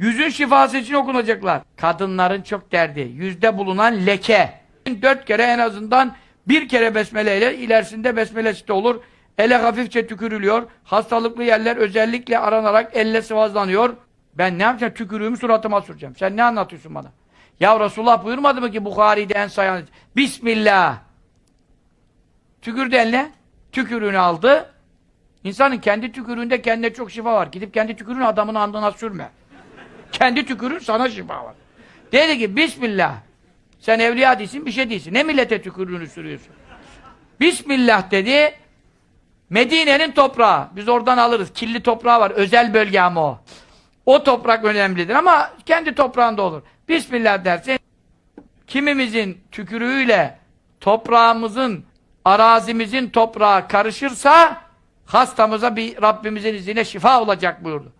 Yüzün şifası için okunacaklar. Kadınların çok derdi. Yüzde bulunan leke. Dört kere en azından bir kere besmele ile ilerisinde besmelesi de olur. Ele hafifçe tükürülüyor. Hastalıklı yerler özellikle aranarak elle sıvazlanıyor. Ben ne yapacağım? Tükürüğümü suratıma süreceğim. Sen ne anlatıyorsun bana? Ya Resulullah buyurmadı mı ki Bukhari'de en sayan Bismillah. Tükürdü eline. Tükürüğünü aldı. İnsanın kendi tükürüğünde kendine çok şifa var. Gidip kendi tükürüğünü adamın andına sürme. Kendi tükürüğün sana şifa var. Dedi ki Bismillah. Sen evliya değilsin, bir şey değilsin. Ne millete tükürüğünü sürüyorsun? Bismillah dedi. Medine'nin toprağı. Biz oradan alırız. Kirli toprağı var. Özel bölge ama o. O toprak önemlidir ama kendi toprağında olur. Bismillah dersin. Kimimizin tükürüğüyle toprağımızın, arazimizin toprağı karışırsa hastamıza bir Rabbimizin izniyle şifa olacak buyurdu.